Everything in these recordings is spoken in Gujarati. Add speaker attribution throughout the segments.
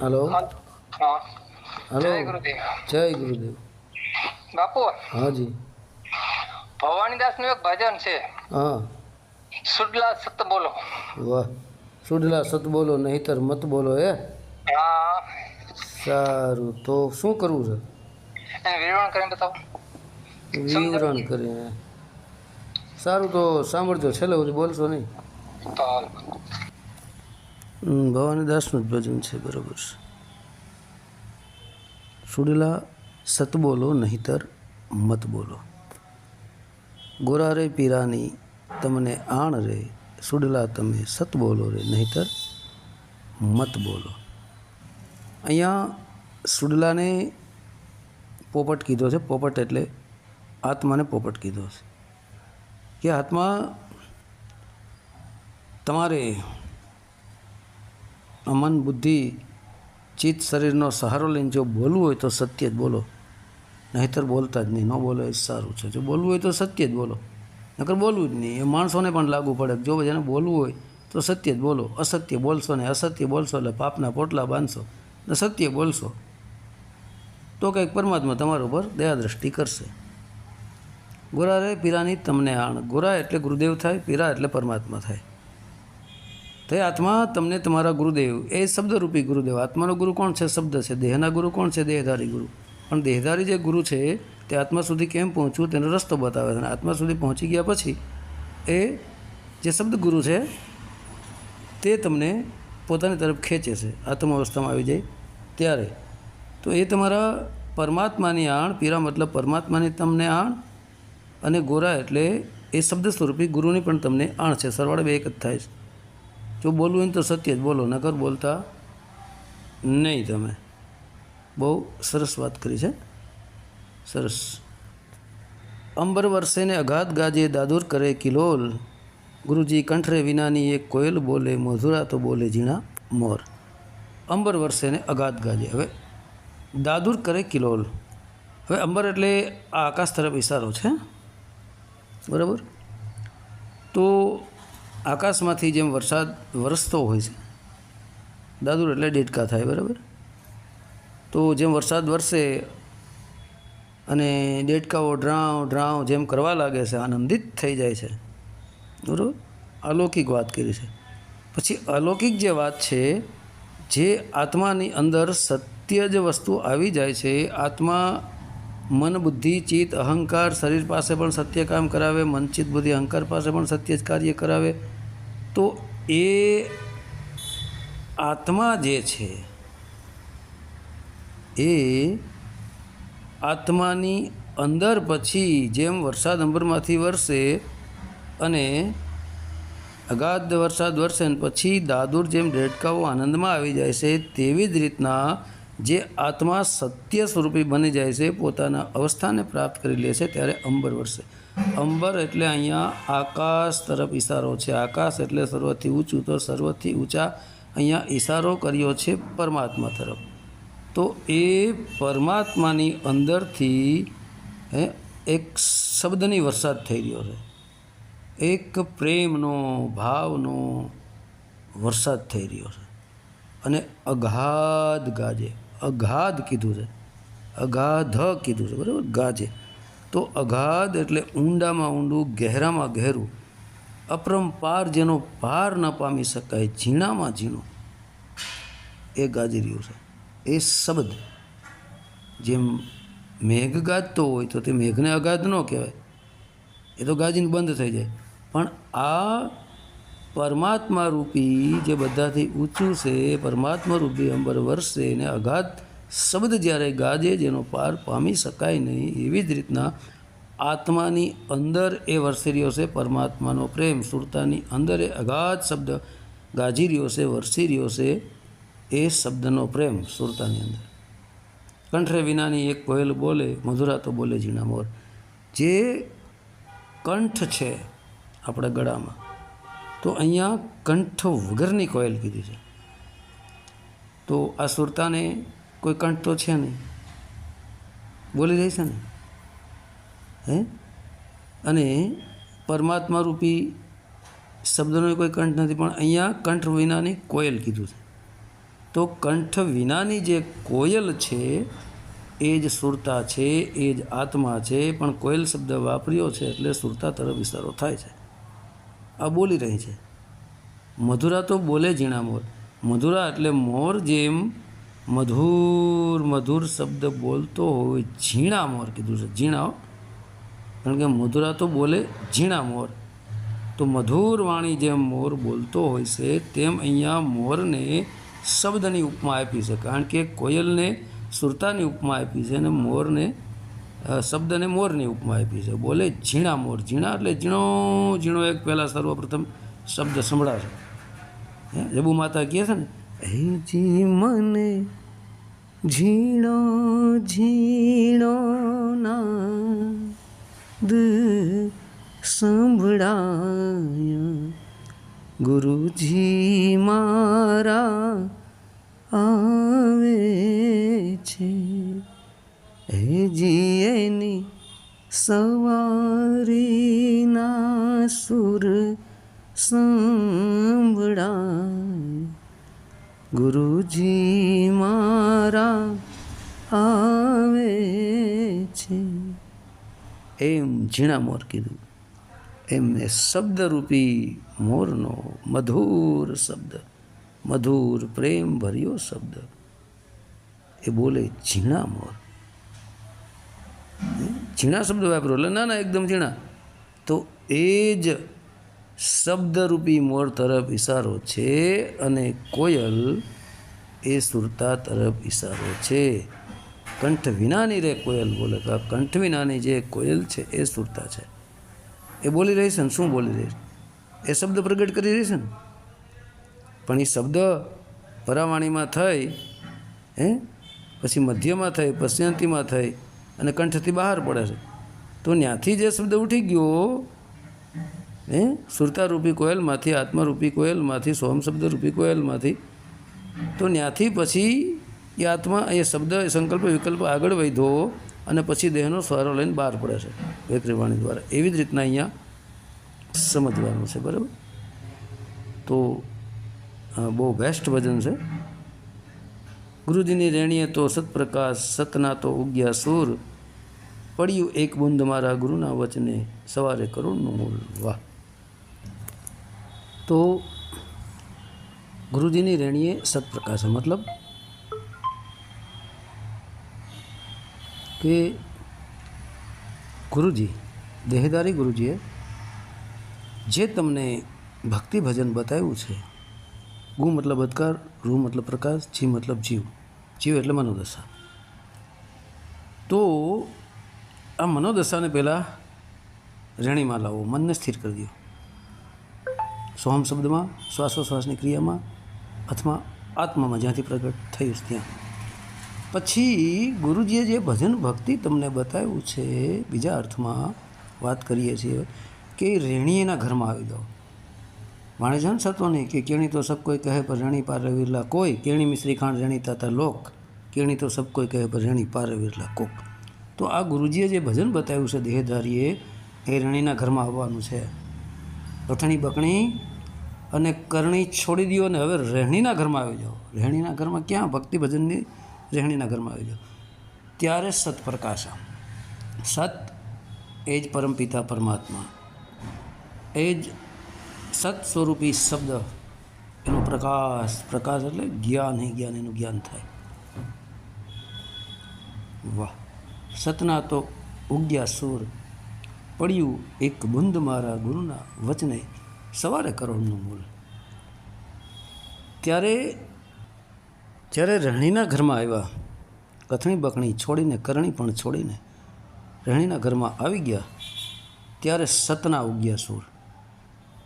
Speaker 1: હલો હલો
Speaker 2: જય ગુરુદેવ.
Speaker 1: જય ગુરુદેવ.
Speaker 2: બાપુ?
Speaker 1: હાજી
Speaker 2: ભવાનીદાસનું એક ભજન છે.
Speaker 1: હા.
Speaker 2: સુડલા સત બોલો.
Speaker 1: વાહ. સુડલા સત બોલો નહીતર મત બોલો એ
Speaker 2: હા.
Speaker 1: સારું. તો શું કરવું છે?
Speaker 2: વિવરણ કરીને બતાવો
Speaker 1: વિવરણ કરીને. સારું તો સાંભળજો, છેલ્લે સુધી બોલશો નહીં. ભવાની દાસનું જ ભજન છે, બરાબર છે. સુડલા સત બોલો, નહીતર મત બોલો. ગોરા રે પીરાની, તમને આણ રે. સુડલા, તમે સત બોલો રે, નહીતર મત બોલો. અહીંયા સુડલાને પોપટ કીધો છે, પોપટ એટલે આત્માને પોપટ કીધો છે. કે આત્મા તમારે મન બુદ્ધિ, ચિત્ત શરીરનો સહારો લઈને જો બોલવું હોય તો સત્ય જ બોલો. નહીતર બોલતા જ નહીં. ન બોલો એ સારું છે. જો બોલવું હોય તો સત્ય જ બોલો. નકર બોલવું જ નહીં. એ માણસોને પણ લાગુ પડે જો જેને બોલવું હોય તો સત્ય જ બોલો. અસત્ય બોલશો ને અસત્ય બોલશો એટલે પાપના પોટલા બાંધશો ને સત્ય બોલશો. તો કંઈક પરમાત્મા તમારા ઉપર દયાદ્રષ્ટિ કરશે. ગોરા રે, પીરાની તમને આણ. ગોરા એટલે ગુરુદેવ થાય, પીરા એટલે પરમાત્મા થાય. તે આત્મા તમને તમારા ગુરુદેવ, એ શબ્દરૂપી ગુરુદેવ. આત્માનો ગુરુ કોણ છે? શબ્દ છે. દેહના ગુરુ કોણ છે? દેહધારી ગુરુ. પણ દેહધારી જે ગુરુ છે, તે આત્મા સુધી કેમ પહોંચવું તેનો રસ્તો બતાવે છે. અને આત્મા સુધી પહોંચી ગયા પછી, એ જે શબ્દ ગુરુ છે, તે તમને પોતાની તરફ ખેંચે છે. આત્મ અવસ્થામાં આવી જાય ત્યારે. તો એ તમારા પરમાત્માની આણ, પીરા મતલબ પરમાત્માની તમને આણ અને ગોરા એટલે એ શબ્દ સ્વરૂપી ગુરુની પણ તમને આણ છે. સરવાળે બે એક જ થાય છે. જો બોલવું હોય તો સત્ય જ બોલો નગર બોલતા નહીં તમે. બહુ સરસ વાત કરી છે. સરસ. અંબર વર્ષે ને અઘાત ગાજે દાદુર કરે કિલોલ. ગુરુજી કંઠરે વિનાની એક કોયલ બોલે, મધુરા તો બોલે ઝીણા મોર. અંબર વર્ષે ને અગાધ ગાજે. હવે દાદુર કરે કિલોલ. હવે અંબર એટલે આ આકાશ તરફ ઇશારો છે. બરાબર? તો આકાશમાંથી જેમ વરસાદ વરસતો હોય છે, દાદુર એટલે ડેડકા થાય, બરાબર? તો જેમ વરસાદ વરસે અને ડેડકાઓ ડ્રાવ ડ્રાવ જેમ કરવા લાગે છે, આનંદિત થઈ જાય છે, બરાબર? અલૌકિક વાત કરી છે. પછી અલૌકિક જે વાત છે, જે આત્માની અંદર સત્ય જ વસ્તુ આવી જાય છે, આત્મા મન બુદ્ધિ, ચિત્ત, અહંકાર, શરીર પાસે પણ સત્ય કામ કરાવે, મન, ચિત્ત, બુદ્ધિ, અહંકાર પાસે પણ સત્ય જ કાર્ય કરાવે. તો એ આત્મા જે છે, એ આત્માની અંદર પછી જેમ વરસાદ અંબરમાંથી વરસે અને અગાધ વરસાદ વરસે પછી દાદુર જેમ રેડકાઓ આનંદમાં આવી જાય છે, તેવી જ રીતના જે આત્મા સત્ય સ્વરૂપી બની જાય છે, પોતાના અવસ્થાને પ્રાપ્ત કરી લે છે, ત્યારે અંબર વરસે અંબર એટલે અહીંયા આકાશ તરફ ઈશારો છે. આકાશ એટલે સર્વથી ઊંચું તો સર્વથી ઊંચા અહીંયા ઈશારો કર્યો છે પરમાત્મા તરફ. તો એ પરમાત્માની અંદરથી એક શબ્દની વરસાદ થઈ રહ્યો છે. એક પ્રેમનો, ભાવનો વરસાદ થઈ રહ્યો છે. અને અગાધ ગાજે. અગાધ કીધું છે. અગાધ કીધું છે. બરાબર? ગાજે. તો અગાધ એટલે ઊંડામાં ઊંડું, ગહેરામાં ગહેરું. અપરંપાર જેનો પાર ન પામી શકાય, ઝીણામાં ઝીણો. એ ગાજી રહ્યું છે. એ શબ્દ. જેમ મેઘ ગાજતો હોય તો તે મેઘને અગાધ ન કહેવાય. એ તો ગાજીને બંધ થઈ જાય. પણ આ પરમાત્મા રૂપી જે બધાથી ઊંચું છે પરમાત્મા રૂપી અંબર વર્ષે અને અગાધ શબ્દ જ્યારે ગાજે જેનો પાર પામી શકાય નહીં, એવી જ રીતના આત્માની અંદર એ વરસી રહ્યો છે, પરમાત્માનો પ્રેમ. સુરતાની અંદર એ અગાધ શબ્દ ગાજી રહ્યો છે, વરસી રહ્યો છે, એ શબ્દનો પ્રેમ સુરતાની અંદર. કંઠરે વિનાની એક કોયલ બોલે, મધુરા તો બોલે ઝીણા મોર, જે કંઠ છે આપણા ગળામાં તો અહીંયા કંઠ વગરની કોયલ કીધી છે. તો આ સુરતાને કોઈ કંઠ તો છે નહીં. બોલી રહી છે ને? હે? અને પરમાત્મા રૂપી શબ્દનો કોઈ કંઠ નથી, પણ અહીંયા કંઠ વિનાની કોયલ કીધું છે. તો કંઠ વિનાની જે કોયલ છે, એ જ સુરતા છે, એ જ આત્મા છે, પણ કોયલ શબ્દ વાપર્યો છે એટલે સુરતા તરફ ઇશારો થાય છે. આ બોલી રહી છે. મધુરા તો બોલે ઝીણા મોર. મધુરા એટલે મોર જેમ મધુર મધુર શબ્દ બોલતો હોય ઝીણા મોર કીધું છે. ઝીણા. કારણ કે મધુરા તો બોલે ઝીણા મોર. તો મધુર વાણી જેમ મોર બોલતો હોય છે, તેમ અહીંયા મોરને શબ્દની ઉપમા આપી છે. કારણ કે કોયલને સુરતાની ઉપમા આપી છે અને મોરને શબ્દને મોરની ઉપમા આપી છે. બોલે, ઝીણા મોર, ઝીણા એટલે ઝીણો ઝીણો એક પહેલાં સર્વપ્રથમ શબ્દ સંભળાશે. હે? જબુ માતા કહે છે ને હે જી મને ઝીણો ઝીણો નાદ સંભળાયા. ગુરુજી મારા આવે છે. જીએની સવારીના સુર સંભળાય. ગુરુજી મારા આવે છે. એમ ઝીણા મોર કીધું. એમને શબ્દરૂપી મોરનો મધુર શબ્દ, મધુર પ્રેમ ભર્યો શબ્દ. એ બોલે ઝીણા મોર. ઝીણા શબ્દ વાપરો. એટલે ના ના, એકદમ ઝીણા. તો એ જ શબ્દરૂપી મોર તરફ ઇશારો છે અને કોયલ એ સુરતા તરફ ઇશારો છે. કંઠ વિનાની રે કોયલ બોલે તો આ કંઠ વિનાની જે કોયલ છે એ સુરતા છે. એ બોલી રહી છે ને? શું બોલી રહી છે? એ શબ્દ પ્રગટ કરી રહી છે ને? પણ એ શબ્દ પરાવાણીમાં થઈ, હે? પછી મધ્યમાં થઈ, પશ્ચંતીમાં થઈ અને કંઠથી બહાર પડે છે. તો ત્યાંથી જે શબ્દ ઉઠી ગયો, હે, સુરતારૂપી કોયલમાંથી, આત્મારૂપી કોયલમાંથી, સોમ શબ્દરૂપી કોયલમાંથી, તો ત્યાંથી પછી એ આત્મા, એ શબ્દ, એ સંકલ્પ વિકલ્પ આગળ વધ્યો અને પછી દેહનો સ્વારો લઈને બહાર પડે છે. વેકરીવાણી દ્વારા. એવી જ રીતના અહીંયા સમજવાનું છે, બરાબર? તો બહુ બેસ્ટ ભજન છે. ગુરુજીની રેણીએ તો સતપ્રકાશ સતના તો ઉગ્યા સૂર, પડ્યું એક બુંદ મારા ગુરુના વચને, સવારે કરુણનું મૂળ વાહ તો ગુરુજીની રેણીએ સતપ્રકાશ. મતલબ કે ગુરુજી દેહદારી ગુરુજીએ જે તમને ભક્તિ ભજન બતાવ્યું છે, ગુ મતલબ અધકાર રૂ મતલબ પ્રકાશ જી મતલબ જીવ જીવ એટલે મનોદશા. તો આ મનોદશાને પહેલાં રેણીમાં લાવો મનને સ્થિર કરી દો. સોહમ શબ્દમાં, શ્વાસોશ્વાસની ક્રિયામાં અથવા આત્મામાં જ્યાંથી પ્રગટ થયું ત્યાં. પછી ગુરુજીએ જે ભજન ભક્તિ તમને બતાવ્યું છે, બીજા અર્થમાં વાત કરીએ છીએ કે રેણીએના ઘરમાં આવી દો વાણે જન સતો કે કેણી તો સબ કોઈ કહે પર રણી પાર વિરલા કોઈ? કેણી મિશ્રી ખાંડ રણીતા તા લોક. કેણી તો સબ કોઈ કહે પર રણી પાર વિરલા કોક. તો આ ગુરુજીએ જે ભજન બતાવ્યું છે દેહધારીએ, એ રણીના ઘરમાં આવવાનું છે. રથણી બકણી અને કરણી છોડી દો અને હવે રહેણીના ઘરમાં આવી જાઓ. રહેણીના ઘરમાં ક્યાં? ભક્તિ ભજનની રહેણીના ઘરમાં આવી જાઓ. ત્યારે સત્પ્રકાશ. સત એ જ પરમપિતા પરમાત્મા. એ જ સત સ્વરૂપી શબ્દ. એનો પ્રકાશ પ્રકાશ એટલે જ્ઞાન હે, જ્ઞાન એનું જ્ઞાન થાય. વાહ. સતના તો ઉગ્યા સુર. પડ્યું એક બુંદ મારા ગુરુના વચને સવારે કરોડનું મૂળ. ત્યારે જ્યારે રણીના ઘરમાં આવ્યા, કથણી બકણી છોડીને, કરણી પણ છોડીને રણીના ઘરમાં આવી ગયા, ત્યારે સતના ઉગ્યા સૂર.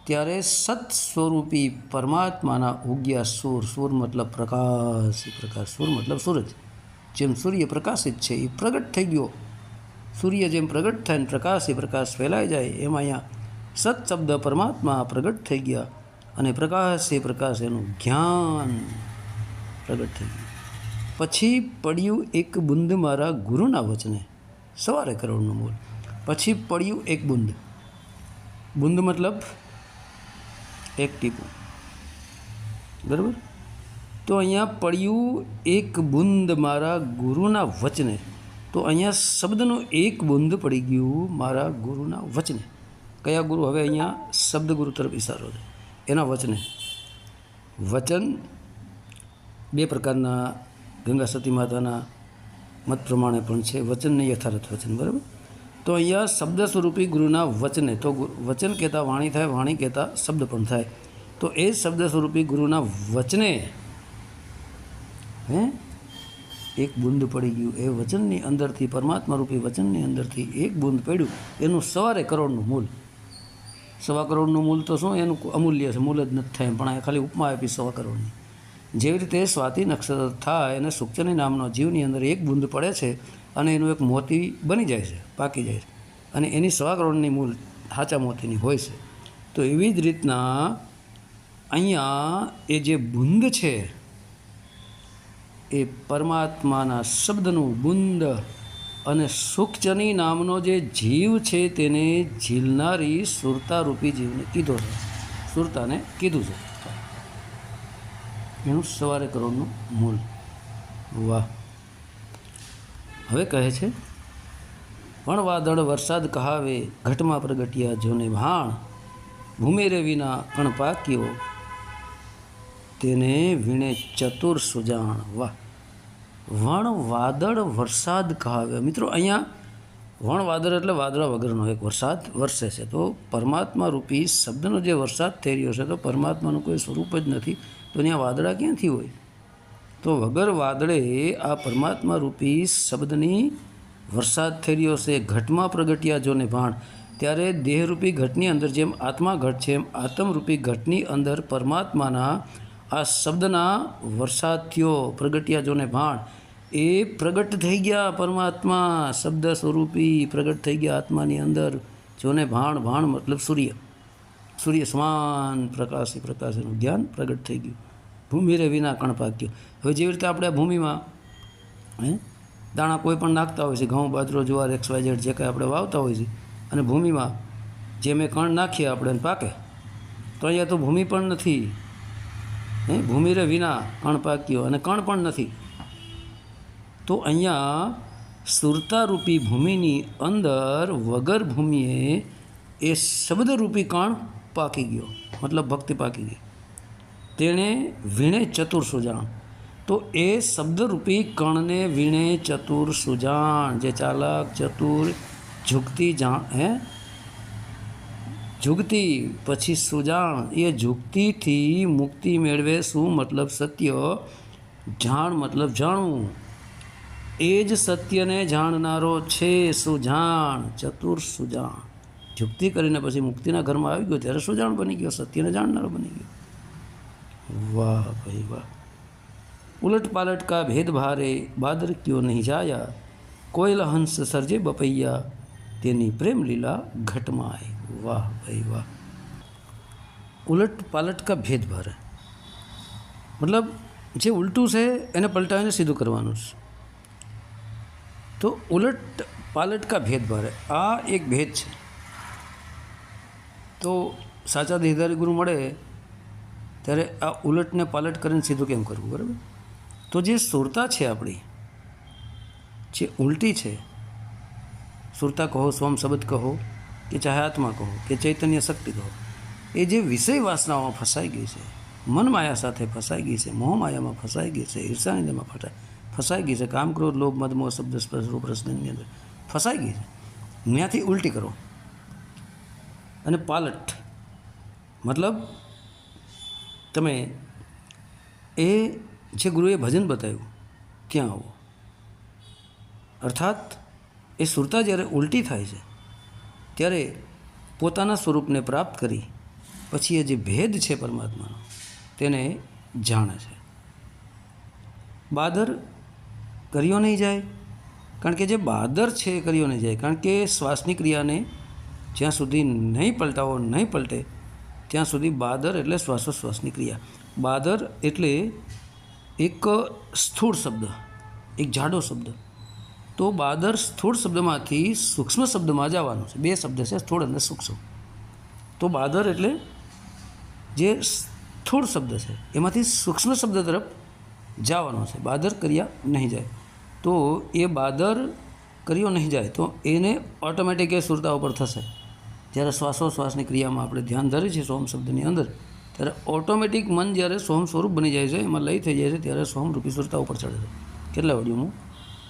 Speaker 1: ત્યારે સત સ્વરૂપી પરમાત્માના ઉગ્યા સૂર સૂર મતલબ પ્રકાશ પ્રકાશ, સૂર મતલબ સૂરજ. જેમ સૂર્ય પ્રકાશિત છે, એ પ્રગટ થઈ ગયો. સૂર્ય જેમ પ્રગટ થાય ને પ્રકાશ એ પ્રકાશ ફેલાઈ જાય, એમાં અહીંયા સત શબ્દ પરમાત્મા પ્રગટ થઈ ગયા અને પ્રકાશ એ પ્રકાશ એનું જ્ઞાન પ્રગટ થઈ ગયું. પછી પડ્યું એક બુંદ મારા ગુરુના વચને, સવારે કરોડનું મૂળ પછી પડ્યું એક બુંદ. બુંદ મતલબ એક ટીપું. બરાબર? તો અહીંયા પડ્યું એક બુંદ મારા ગુરુના વચને. તો અહીંયા શબ્દનું એક બુંદ પડી ગયું મારા ગુરુના વચને. કયા ગુરુ? હવે અહીંયા શબ્દ ગુરુ તરફ ઇશારો છે. એના વચને. વચન બે પ્રકારના ગંગા સતી માતાના મત પ્રમાણે પણ છે. વચનને યથાર્થ વચન. બરાબર? તો અહીંયા શબ્દ સ્વરૂપી ગુરુના વચને, તો વચન કહેતા વાણી થાય, વાણી કહેતા શબ્દ પણ થાય. તો એ શબ્દ સ્વરૂપી ગુરુના વચને, હે, એક બુંદ પડી ગયું. એ વચનની અંદરથી પરમાત્મા રૂપી વચનની અંદરથી એક બુંદ પડ્યું. એનું સવારે કરોડનું મૂલ. સવા કરોડનું મૂલ તો શું? એનું અમૂલ્ય છે, મૂલ જ નથી થાય પણ આ ખાલી ઉપમા આપી સવા કરોડની. જેવી રીતે સ્વાતિ નક્ષત્ર થાય અને સુક્ચની નામનો જીવની અંદર એક બુંદ પડે છે અને એનું એક મોતી બની જાય છે, પાકી જાય છે. અને એની સવા કરોડની મૂલ સાચા મોતીની હોય છે. તો એવી જ રીતના અહીંયા એ જે બુંદ છે, એ પરમાત્માના શબ્દનું બુંદ અને સુખચની નામનો જે જીવ છે તેને ઝીલનારી સુરતારૂપી જીવને કીધો છે. સુરતાને કીધું છે. એનું સવારે કરોડનું મૂળ. વાહ. હવે કહે છે પણ વાદળ વરસાદ કહાવે, ઘટમાં પ્રગટ્યા જોને ભાણ. ભૂમેરે વિના કણ પાક્યો, તેને વીણે ચતુર સુજાણ. વાહ. વણ વાદળ વરસાદ કહાવે. મિત્રો, અહીંયા વણ વાદળ એટલે વાદળા વગરનો એક વરસાદ વરસે છે. તો પરમાત્મા રૂપી શબ્દનો જે વરસાદ થઈ રહ્યો છે, તો પરમાત્માનું કોઈ સ્વરૂપ જ નથી. તો ત્યાં વાદળા ક્યાંથી હોય? તો વગર વાદળે આ પરમાત્મા રૂપી શબ્દની વરસાદ થઈ રહ્યો છે, ઘટમાં પ્રગટ્યા જોને ભાણ. ત્યારે દેહરૂપી ઘટની અંદર જેમ આત્મા ઘટ છે, એમ આત્મરૂપી ઘટની અંદર પરમાત્માના આ શબ્દના વરસાદ થયો, પ્રગટ્યા જોને ભાણ. એ પ્રગટ થઈ ગયા પરમાત્મા, શબ્દ સ્વરૂપી પ્રગટ થઈ ગયા આત્માની અંદર. જોને ભાણ ભાણ મતલબ સૂર્ય. સૂર્ય સમાન પ્રકાશ, પ્રકાશનું ધ્યાન પ્રગટ થઈ ગયું. ભૂમિરે વિના કણ પાક્યો. હવે જેવી રીતે આપણે ભૂમિમાં, હે, દાણા કોઈ પણ નાખતા હોય છે, ઘઉં, બાજરો, જુવાર, એક્સ, વાય જે કાંઈ આપણે વાવતા હોય છે, અને ભૂમિમાં જે મેં કણ નાખીએ આપણે પાકે, તો અહીંયા તો ભૂમિ પણ નથી. હે ભૂમિરે વિના કણ પાક્યો અને કણ પણ નથી. તો અહીંયા સુરતારૂપી ભૂમિની અંદર વગર ભૂમિએ એ શબ્દરૂપી કણ પાકી ગયો. મતલબ ભક્તિ પાકી ગઈ. તેણે વીણે ચતુર સુજાણ. તો એ શબ્દરૂપી કણને વીણે ચતુર સુજાણ, જે ચાલક ચતુર ઝુકતી જાણ હે? ઝુકતી પછી સુજાણ, એ ઝુકતીથી મુક્તિ મેળવે શું મતલબ સત્ય? જાણ મતલબ જાણવું. એ જ સત્યને જાણનારો છે સુજાણ, ચતુર સુજાણ. ઝુકતી કરીને પછી મુક્તિના ઘરમાં આવી ગયો, ત્યારે સુજાણ બની ગયો, સત્યને જાણનારો બની ગયો. વાહ ભાઈ વાહ ઉલટ પાલટ का भेद भारे બાદર ક્યો નહીં જાયા કોયલા હંસ સર્જે બપૈયા તેની પ્રેમ લીલા ઘટમાં આવી વાહ ભાઈ વાહ ઉલટ પાલટ કા ભેદ ભારે મતલબ જે ઉલટું છે એને પલટાવીને સીધું કરવાનું છે તો ઉલટ પાલટ કા ભેદ ભરે આ એક ભેદ છે તો સાચા દેહધારી ગુરુ મળે ત્યારે આ ઉલટને પાલટ કરીને સીધું કેમ કરવું, બરાબર? તો જે સુરતા છે આપણી, જે ઉલટી છે, સુરતા કહો, સ્વમ શબ્દ કહો, કે ચાહે આત્મા કહો, કે ચૈતન્ય શક્તિ કહો, એ જે વિષય વાસનાઓમાં ફસાઈ ગઈ છે, મન માયા સાથે ફસાઈ ગઈ છે, મોહ માયામાં ફસાઈ ગઈ છે, ઈર્ષાનિંદમાં ફસાઈ ફસાઈ ગઈ છે, કામ ક્રોધ, લોભ, મદ, મોહ, શબ્દ, સ્પર્શ, રૂપ રસની અંદર ફસાઈ ગઈ છે. ત્યાંથી ઉલટી કરો. અને પાલટ. મતલબ તમે એ જે ગુરુએ ભજન બતાવ્યું ત્યાં આવો? અર્થાત, એ સુરતા જ્યારે ઉલટી થાય છે, ત્યારે પોતાના સ્વરૂપને પ્રાપ્ત કરી, પછી એ જે ભેદ છે પરમાત્માનો, તેને જાણે છે. બાદર કર્યો નહીં જાય, કારણ કે જે બાદર છે એ કર્યો નહીં જાય, કારણ કે શ્વાસની ક્રિયાને જ્યાં સુધી નહીં પલટાવો, નહીં પલટે ત્યાં સુધી બાદર એટલે શ્વાસોશ્વાસની ક્રિયા. બાદર એટલે એક સ્થૂળ શબ્દ, એક જાડો શબ્દ. તો બાદર સ્થૂળ શબ્દમાંથી સૂક્ષ્મ શબ્દમાં જવાનું છે. બે શબ્દ છે, સ્થૂળ અને સૂક્ષ્મ. તો બાદર એટલે જે સ્થૂળ શબ્દ છે, એમાંથી સૂક્ષ્મ શબ્દ તરફ જવાનો છે. બાદર કર્યા નહીં જાય. તો એ બાદર કર્યો નહીં જાય, તો એને ઓટોમેટિક એ સુરતા ઉપર થશે. જ્યારે શ્વાસોશ્વાસની ક્રિયામાં આપણે ધ્યાન ધરીએ છીએ સોમ શબ્દની અંદર, ત્યારે ઓટોમેટિક મન જ્યારે સોમ સ્વરૂપ બની જાય છે, એમાં લય થઈ જાય છે, ત્યારે સોમ રૂપી સુરતા ઉપર ચડે છે. કેટલા વડી હું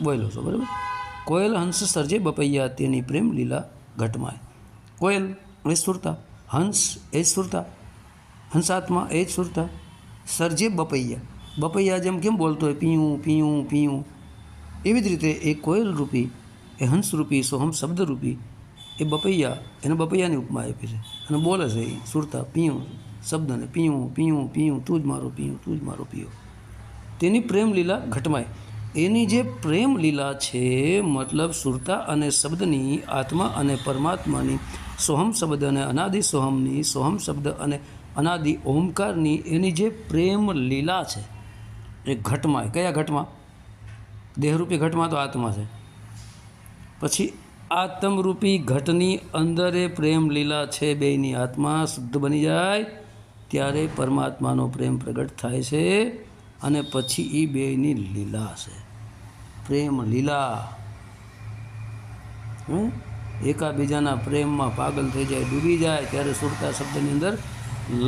Speaker 1: બોયલો છું, બરાબર? કોયલ હંસ સર્જે બપૈયા તેની પ્રેમ લીલા ઘટમાય કોયલ એ સુરતા, હંસ એ જ સુરતા, હંસાત્મા એ જ સુરતા, સર્જે બપૈયા. બપૈયા જેમ કેમ બોલતો હોય? પીયું પીયું પીયું. એવી જ રીતે એ કોયલ રૂપી, એ હંસરૂપી સોહમ શબ્દરૂપી એ બપૈયા, એને બપૈયાની ઉપમા આપી છે. અને બોલે છે એ સુરતા પીયું શબ્દને પીયું પીયું પીયું તું જ મારો પીયું તું જ મારો પીયો તેની પ્રેમ લીલા ઘટમાય. એની જે પ્રેમ લીલા છે, મતલબ સુરતા અને શબ્દની આત્મા અને પરમાત્માની સોહમ શબ્દ અને અનાદિ સોહમની સોહમ શબ્દ અને અનાદિ ઓમકારની એની જે પ્રેમ લીલા છે, એ ઘટમાં કયા ઘટમાં? દેહરૂપી ઘટમાં તો આત્મા છે. પછી આત્મરૂપી ઘટની અંદર પ્રેમ લીલા છે, બેયની આત્મા શુદ્ધ બની જાય ત્યારે પરમાત્માનો પ્રેમ પ્રગટ થાય છે અને પછી એ બેયની લીલા છે. પ્રેમ લીલા? એકાબીજાના પ્રેમમાં પાગલ થઈ જાય, ડૂબી જાય ત્યારે સુરતા શબ્દની અંદર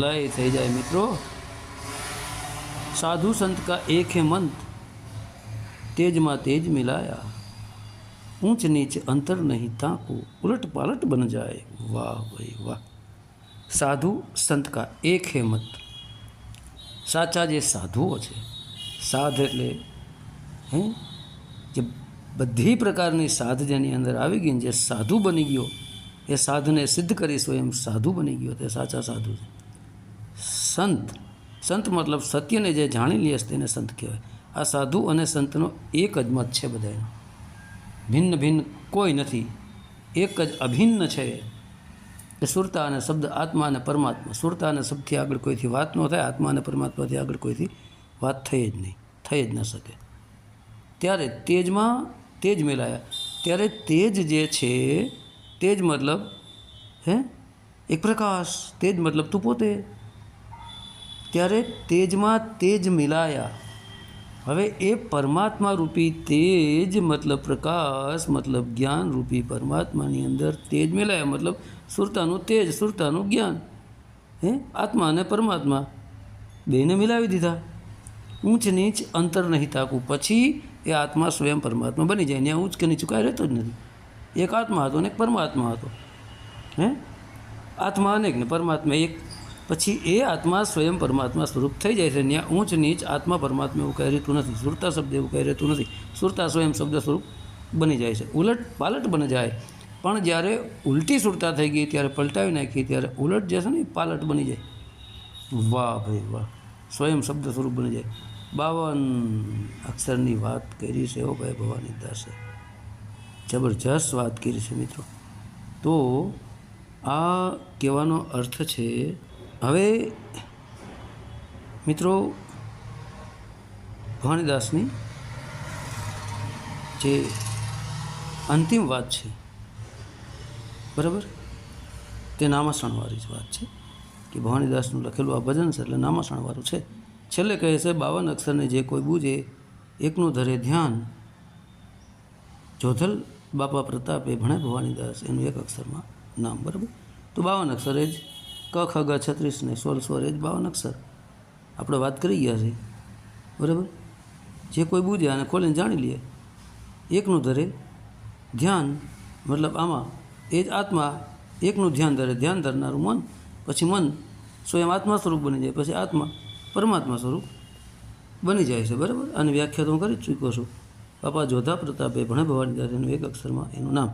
Speaker 1: લય થઈ જાય મિત્રો. સાધુ સંત કા એક હે મંત, તેજમાં તેજ મિલાયા. ઊંચ નીચ અંતર નહીં તાંકું ઉલટ પાલટ બન જાય. વાહ ભાઈ વાહ. સાધુ સંત કા એક હે મત સાચા જે સાધુઓ છે, સાધ એટલે, હે, જે બધી પ્રકારની સાધ જેની અંદર આવી ગઈ જે સાધુ બની ગયો, એ સાધને સિદ્ધ કરીશું એમ સાધુ બની ગયો, તે સાચા સાધુ છે. સંત સંત મતલબ સત્યને જે જાણી લે તેને સંત કહેવાય. આ સાધુ અને સંતનો એક જ મત છે બધાનો ભિન્ન ભિન્ન કોઈ નથી. એક જ અભિન્ન છે કે સુરતા અને શબ્દ આત્મા અને પરમાત્મા. સુરતા અને શબ્દથી આગળ કોઈથી વાત ન થાય, આત્મા અને પરમાત્માથી આગળ કોઈથી વાત થઈ જ નહીં, થઈ જ ન શકે. ત્યારે તેજમાં તેજ મેલાયા. ત્યારે તેજ જે છે, તેજ મતલબ, હે? એક પ્રકાશ. તેજ મતલબ તું પોતે. ત્યારે તેજમાં તેજ મિલાયા. હવે એ પરમાત્મા રૂપી તેજ મતલબ પ્રકાશ, મતલબ જ્ઞાન રૂપી પરમાત્માની અંદર તેજ મિલાયા. મતલબ સુરતાનું તેજ, સુરતાનું જ્ઞાન. હે? આત્મા અને પરમાત્મા બેને મિલાવી દીધા. ઊંચ નીચ અંતર નહીં તાકવું પછી એ આત્મા સ્વયં પરમાત્મા બની જાય. ત્યાં ઊંચ કે નીચું કાંઈ રહેતો જ નથી. એક આત્મા હતો અને એક પરમાત્મા હતો. હે? આત્મા અનેક ને પરમાત્મા એક પછી એ આત્મા સ્વયં પરમાત્મા સ્વરૂપ થઈ જાય છે. ત્યાં ઊંચ નીચ આત્મા પરમાત્મા એવું કહી રહેતું નથી. સુરતા શબ્દ એવું કહી રહેતું નથી. સુરતા સ્વયં શબ્દ સ્વરૂપ બની જાય છે. ઉલટ પાલટ બની જાય. પણ જ્યારે ઉલટી સુરતા થઈ ગઈ, ત્યારે પલટાવી નાખી, ત્યારે ઉલટ જશે ને પાલટ બની જાય. વાહ ભાઈ વાહ. સ્વયં શબ્દ સ્વરૂપ બની જાય. બાવન અક્ષરની વાત કરી છે એવો ભાઈ ભવાની દાસે. જબરજસ્ત વાત કરી છે મિત્રો. તો આ કહેવાનો અર્થ છે હવે, મિત્રો, ભવાનીદાસની જે અંતિમ વાત છે, બરાબર? તે નામાસણવાળી જ વાત છે કે ભવાનીદાસનું લખેલું આ ભજન છે, એટલે નામાસણવાળું છે. છેલ્લે કહે છે, બાવન અક્ષરને જે કોઈ બૂજે, એકનું ધરે ધ્યાન. જોધલ બાપા પ્રતાપે ભણે ભવાનીદાસ એનું એક અક્ષરમાં નામ, બરાબર? તો બાવન અક્ષર જ ક ખગા છત્રીસને સોળ સ્વર એ જ બાવન અક્ષર. આપણે વાત કરી ગયા છે બરાબર? જે કોઈ બુજે અને ખોલીને જાણી લે. એકનું ધરે ધ્યાન, મતલબ આમાં એ જ આત્મા એકનું ધ્યાન ધરે, ધ્યાન ધરનારું મન, પછી મન સ્વયં આત્મા સ્વરૂપ બની જાય, પછી આત્મા પરમાત્મા સ્વરૂપ બની જાય છે. બરાબર? અને વ્યાખ્યા તો હું કરી ચૂક્યો છું. બાપા જોધા પ્રતાપે ભણે ભવાની દાદાનું એક અક્ષરમાં એનું નામ.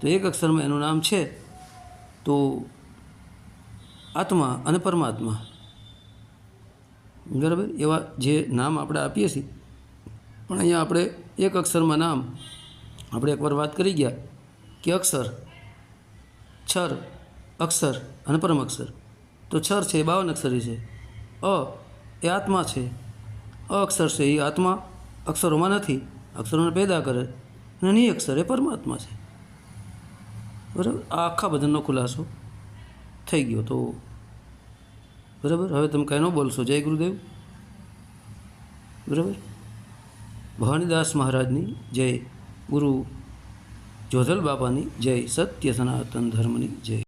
Speaker 1: તો એક અક્ષરમાં એનું નામ છે, તો આત્મા અને પરમાત્મા. બરાબર? એવા જે નામ આપણે આપીએ છીએ. પણ અહીંયા આપણે એક અક્ષરમાં નામ આપણે એકવાર વાત કરી ગયા કે અક્ષર, છર, અક્ષર અને પરમ અક્ષર તો છર છે એ બાવન અક્ષરી છે. અ એ આત્મા છે. અ અક્ષર છે એ આત્મા, અક્ષરોમાં નથી અક્ષરોને પેદા કરે. અને ની અક્ષર એ પરમાત્મા છે. બરાબર? આ આખા બધાનો ખુલાસો. થઈ ગયો તો બરાબર? હવે તમે કાંઈ ન બોલશો. જય ગુરુદેવ. બરાબર? ભવાનીદાસ મહારાજની જય. ગુરુ જોધલ બાપાની જય. સત્ય સનાતન ધર્મની જય.